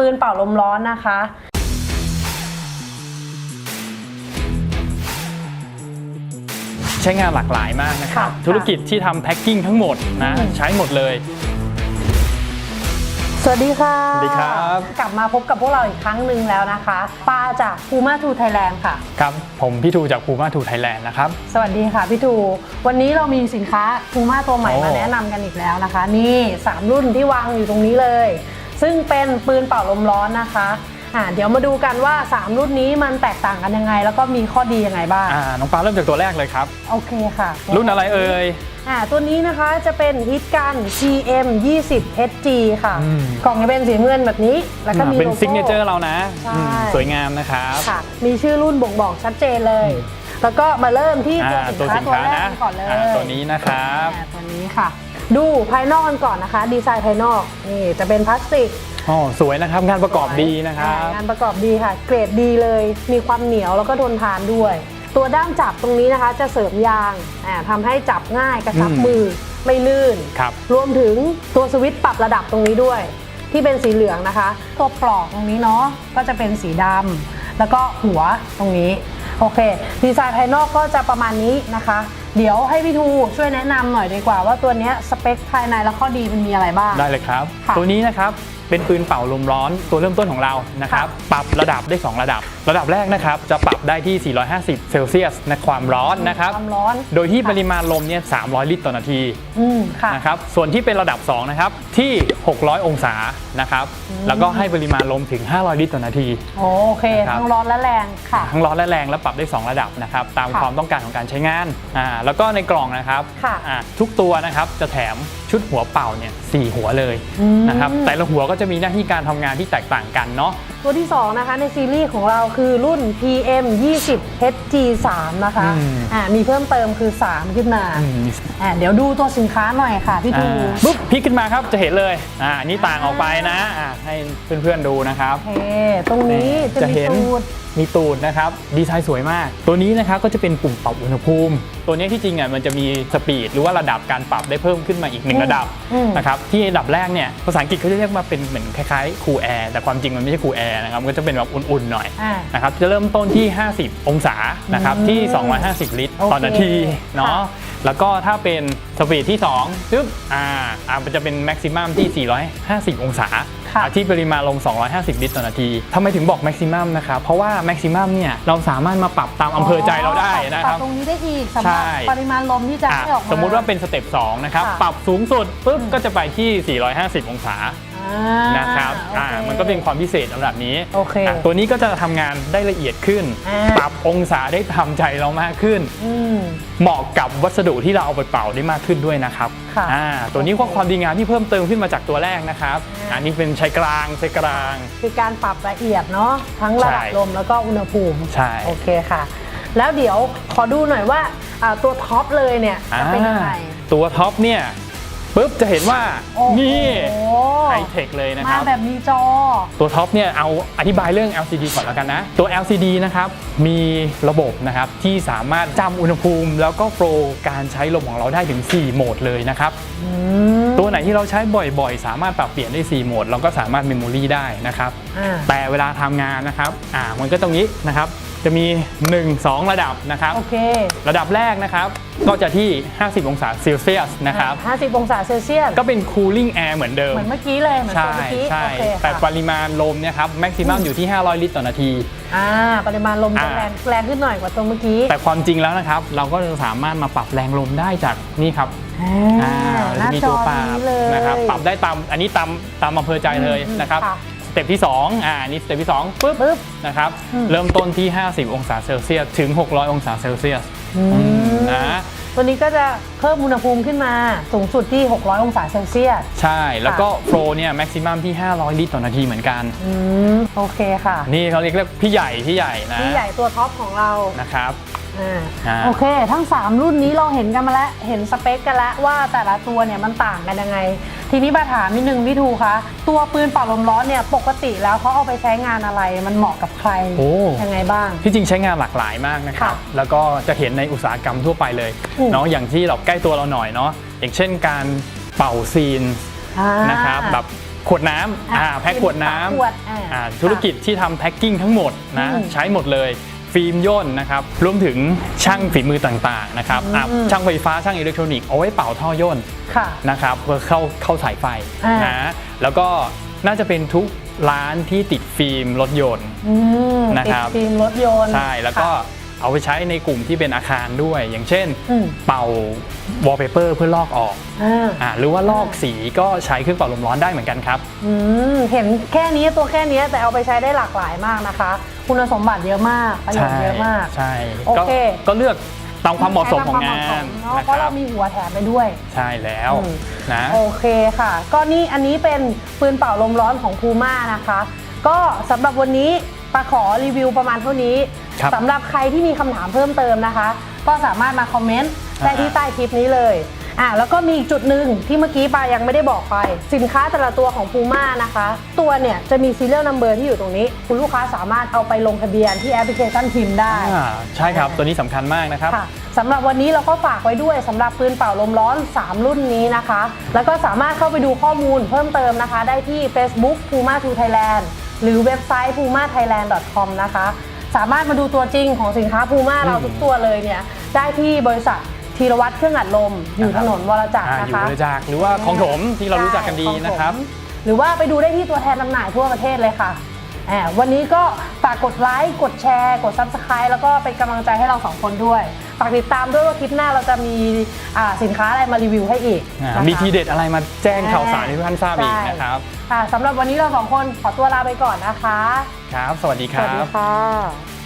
ปืนเป่าลมร้อนนะคะ ใช้งานหลากหลายมากนะครับ ค่ะ ธุรกิจที่ทำแพ็คกิ้งทั้งหมดนะอืมใช้หมดเลย สวัสดีค่ะ สวัสดีครับ กลับมาพบกับพวกเราอีกครั้งหนึ่งแล้วนะคะปาจาก Puma to Thailand ค่ะ ครับ ผมพี่ทูจากภูมาทูไทยแลนด์นะครับ สวัสดีค่ะพี่ทู วันนี้เรามีสินค้า Puma ตัวใหม่โอ้ มาแนะนำกันอีกแล้วนะคะ นี่ 3 รุ่นที่วางอยู่ตรงนี้เลย ซึ่งเป็นปืนเป่าลมร้อนนะคะอ่าเดี๋ยวมาดูกันว่า 3 รุ่นนี้มันแตกต่างกันยังไง แล้วก็มีข้อดียังไงบ้างอ่าน้องปลาเริ่มจากตัวแรกเลยครับ โอเคค่ะ รุ่นอะไรเอ่ยอ่าตัวนี้นะคะจะเป็นฮิตกัน CM 20 HG ค่ะ อืม กล่องจะเป็นสีน้ำเงินแบบนี้ แล้วก็มีเป็นโลโก้ ซิกเนเจอร์เรานะใช่ อืมสวยงามนะครับ ค่ะ มีชื่อรุ่นบ่งบอกชัดเจนเลย แล้วก็มาเริ่มที่อ่าตัวสินค้าตัวแรกนะกันก่อนเลยอ่าตัวนี้นะครับ อ่าตัวนี้ค่ะ ดูภายนอกกันก่อนนะคะ ดีไซน์ภายนอกนี่จะเป็นพลาสติกอ๋อสวยนะครับงานประกอบดีนะครับอ่างานประกอบดีค่ะ เกรดดีเลย มีความเหนียวแล้วก็ทนทานด้วย ตัวด้ามจับตรงนี้นะคะจะเสริมยางอ่าทำให้จับง่ายกระชับอืมมือไม่ลื่นครับรวมถึงตัวสวิตช์ปรับระดับตรงนี้ด้วย ที่เป็นสีเหลืองนะคะ ตัวปลอกตรงนี้เนาะก็จะเป็นสีดำแล้วก็หัวตรงนี้โอเค ดีไซน์ภายนอกก็จะประมาณนี้นะคะ เดี๋ยวให้พี่ทูช่วยแนะนำหน่อยดีกว่าว่าตัวเนี้ยสเปคภายในและข้อดีมันมีอะไรบ้าง ได้เลยครับ ค่ะตัวนี้นะครับเป็นปืนเป่าลมร้อนตัวเริ่มต้นของเรานะครับค่ะปรับระดับได้ 2 ระดับ ระดับแรกนะครับจะปรับได้ที่ 450 เซลเซียสในความร้อนนะครับความร้อนโดยที่ค่ะ ปริมาณลมเนี่ย 300 ลิตรต่อนาทีอืมค่ะ นะครับส่วนที่เป็นระดับ 2 นะครับที่ 600 องศานะครับ แล้วก็ให้ปริมาณลมถึง 500 ลิตรต่อนาที โอเค นะครับ ทั้งร้อนและแรงค่ะ ทั้งร้อนและแรงและปรับได้ 2 ระดับนะครับ ตามค่ะความต้องการของการใช้งานอ่าแล้วก็ในกล่องนะครับค่ะอ่าทุกตัวนะครับจะแถมชุดหัวเป่าเนี่ยสหัวเลยอืมนะครับแต่ละหัวก็จะมีหน้าที่การทำงานที่แตกต่างกันเนาะตัวที่ 2 นะคะในซีรีส์ของเราคือรุ่น PM 20 HG 3นะคะอืม อ่ามีเพิ่มเติมคือ 3 ขึ้นมาอืมอ่าเดี๋ยวดูตัวสินค้าหน่อยค่ะพี่ทูอ่าปุ๊บพลิกขึ้นมาครับจะเห็นเลยอ่าอันนี่ต่างออกไปนะอ่าให้เพื่อนๆดูนะครับ โอเคตรงนี้จะจะมีเห็นตูดมีตูดนะครับ ดีไซน์สวยมาก ตัวนี้นะครับก็จะเป็นปุ่มปรับอุณหภูมิ ตัวนี้ที่จริงอะมันจะมีสปีดหรือว่าระดับการปรับได้เพิ่มขึ้นมาอีกหนึ่งระดับอืมนะครับที่ระดับแรกเนี่ยภาษาอังกฤษเขาจะเรียกมาเป็นเหมือนคล้ายๆคูลแอร์แต่ความจริงมันไม่ใช่คูลแอร์นะครับก็จะเป็นแบบอุ่นๆหน่อยอ่านะครับจะเริ่มต้นที่ 50 องศานะครับที่ 250 ลิตรต่อโอเคนาทีเนาะค่ะแล้วก็ถ้าเป็นสปีดที่2ปึ๊บอ่าอ่ามันจะเป็นแม็กซิมัมที่ 450 องศา ค่ะอ่าที่ปริมาณลม250 ลิตรต่อนาทีทำไมถึงบอกแม็กซิมัมนะครับ เพราะว่าแม็กซิมัมเนี่ยเราสามารถมาปรับตามอำเภอใจเราได้นะคปรัรับบตรงนี้ได้อีกสำหรับใช่ ปริมาณลมที่จะอะให้ออกมา สมมุติว่าเป็นสเต็ป2นะครับ ค่ะ ปรับสูงสุดปุ๊บอืมก็จะไปที่ 450 องศาอ่า นะครับอ่าโอคมันก็เป็นความพิเศษระดับนี้โอเคอะตัวนี้ก็จะทำงานได้ละเอียดขึ้น อ่า ปรับองศาได้ทำใจเรามากขึ้น อืม เหมาะกับวัสดุที่เราเอาไปเป่าได้มากขึ้นด้วยนะครับค่ะอ่าตัวนี้ก็ความดีงามที่เพิ่มเติมขึ้นมาจากตัวแรกนะครับ อ่า อันนี้เป็นใช้กลางใช้กลาง คือการปรับละเอียดเนาะทั้งระดับใช่ลมแล้วก็อุณหภูมิใช่โอเคค่ะ แล้วเดี๋ยวขอดูหน่อยว่าอ่าตัวท็อปเลยเนี่ยจะเป็นยังไงอ่าตัวท็อปเนี่ยปุ๊บจะเห็นว่าโอ้โหนี่ ไฮเทคเลยนะคมารับ แบบมีจอ ตัวท็อปเนี่ยเอาอธิบายเรื่อง LCD ก่อนแล้วกันนะ ตัว LCD นะครับ มีระบบนะครับ ที่สามารถจำอุณหภูมิ แล้วก็โฟลว์การใช้ลมของเราได้ถึง 4 โหมดเลยนะครับ ตัวไหนที่เราใช้บ่อยๆ สามารถปรับเปลี่ยนได้ 4 โหมด เราก็สามารถเมมโมรีได้นะครับ อ่า แต่เวลาทำงานนะครับอ่ามันก็ตรงนี้นะครับ จะมี 1 2 ระดับนะครับ โอเค ระดับแรกนะครับ ก็จะที่ 50 องศาเซลเซียสนะครับ 50 องศาเซลเซียส ก็เป็น cooling air เหมือนเดิม เหมือนเมื่อกี้เลย เหมือนตัวใช่เมื่อกี้ใช่โอเคแต่ปค่ะริมาณลมเนี่ยครับแม็กซิมัมอยู่ที่ 500 ลิตรต่อนาที อ่า ปริมาณลมจะอ่าแรงแรงขึ้นหน่อยกว่าตัวเมื่อกี้ แต่ความจริงแล้วนะครับ เราก็จะสามารถมาปรับแรงลมได้จากนี่ครับอ่าอ่าหจะน้ามีจตัอวปตรรังบนี้เลยนะครับ ปรับได้ตาม อันนี้ตามตามอำเภอใจเลยอืมนะครับค่ะส เต็ปที่2อ่าอันนี่สเต็ปที่2ปุ๊บปึ๊บนะครับอืมเริ่มต้นที่ 50 องศาเซลเซียสถึง 600 องศาเซลเซียสอืมนะตัวนี้ก็จะเพิ่มอุณหภูมิขึ้นมาสูงสุดที่ 600 องศาเซลเซียส ใช่ แล้วก็โฟลเนี่ยแม็กซิมัมที่ 500 ลิตรต่อนาทีเหมือนกันอืมโอเคค่ะ นี่เขาเรียกเรียกพี่ใหญ่พี่ใหญ่นะที่ใหญ่ตัวท็อปของเรานะครับอ่าอ่าโอเค ทั้ง 3 รุ่นนี้เราเห็นกันมาแล้ว เห็นสเปคกันแล้วว่าแต่ละตัวเนี่ยมันต่างกันยังไง ทีนี้มาถามนิดนึงพี่ทูคะตัวปืนเป่าลมร้อนเนี่ยปกติแล้วเขาเอาไปใช้งานอะไร มันเหมาะกับใครโอ้ ยังไงบ้าง ที่จริงใช้งานหลากหลายมากนะครับ ค่ะแล้วก็จะเห็นในอุตสาหกรรมทั่วไปเลยอืม เนาะอย่างที่เราใกล้ตัวเราหน่อยเนาะอย่างเช่นการเป่าซีนอ่า นะครับแบบขวดน้ำอ่าแพ็คขวดน้เป็นฝาขวดอ่าำอ่าธุรกิจที่ทำแพ็คกิ้งทั้งหมดนะอืมใช้หมดเลย ฟิล์มย่นนะครับรวมถึงช่างฝีมือต่างๆนะครับอะอืมช่างไฟฟ้าช่างอิเล็กทรอนิกส์เอาไว้เป่าท่อย่นค่ะ นะครับเพื่อเข้าเข้าสายไฟอ่าน นะแล้วก็น่าจะเป็นทุกร้านที่ติดฟิล์มรถยนต์ อืมนะติดครับฟิล์มรถยนต์ใช่แล้วก็ค่ะ เอาไปใช้ในกลุ่มที่เป็นอาคารด้วย อย่างเช่น อืม เป่าวอลเปเปอร์เพื่อลอกออกอ่าอ่าหรือว่าลอกสีก็ใช้เครื่องเป่าลมร้อนได้เหมือนกันครับ อืมเห็นแค่นี้ตัวแค่นี้แต่เอาไปใช้ได้หลากหลายมากนะคะ คุณสมบัติเยอะมากประโยชน์เยอะมาก ใช่โอก็เค ก็เลือกตามความเหมาะสมของงานใช้ตมควมเหมาะสมเนอะนะเพคราะรัเราบมีหัวแถมไปด้วย ใช่แล้วอืมนะโอเคค่ะ ก็นี่อันนี้เป็นปืนเป่าลมร้อนของพูม่านะคะ ก็สำหรับวันนี้ปาขอรีวิวประมาณเท่านี้ครับสำหรับใครที่มีคำถามเพิ่มเติมนะคะ ก็สามารถมาคอมเมนต์ได้ที่ใต้คลิปนี้เลย อะแล้วก็มีอีกจุดหนึ่งที่เมื่อกี้ปายังไม่ได้บอกไป สินค้าแต่ละตัวของพูม่านะคะ ตัวเนี่ยจะมี serial number ที่อยู่ตรงนี้ คุณลูกค้าสามารถเอาไปลงทะเบียนที่แอปพลิเคชันพิมพ์ได้ อ่าใช่ครับ ตัวนี้สำคัญมากนะครับ ค่ะสำหรับวันนี้เราก็ฝากไว้ด้วยสำหรับปืนเป่าลมร้อน 3 รุ่นนี้นะคะ แล้วก็สามารถเข้าไปดูข้อมูลเพิ่มเติมนะคะ ได้ที่ Facebook Puma to Thailand หรือเว็บไซต์ pumathailand.com นะคะ สามารถมาดูตัวจริงของสินค้า Puma เราทุกตัวเลยเนี่ย ได้ที่บริษัท ธีรวัตรเครื่องอัดลม อยู่ถนนวรจักรอ่านะอยู่คะ บริจาคหรือว่าของถมที่เรารู้จักกันดีใช่นะครับของผมหรือว่าไปดูได้ที่ตัวแทนจำหน่ายทั่วประเทศเลยค่ะอ่าวันนี้ก็ฝากกดไลค์ กดแชร์ กด Subscribe แล้วก็เป็นกำลังใจให้เราสองคนด้วย ฝากติดตามด้วยว่าคลิปหน้าเราจะมีอ่าสินค้าอะไรมารีวิวให้อีกอ่านะคะมีทีเด็ดอะไรมาแจ้งข่าวสารให้ทุกท่านทราบอีกใช่นะครับค่ะสำหรับวันนี้เราสองคนขอตัวลาไปก่อนนะคะ ครับ สวัสดีคสวัสรัดีบ ค่ะ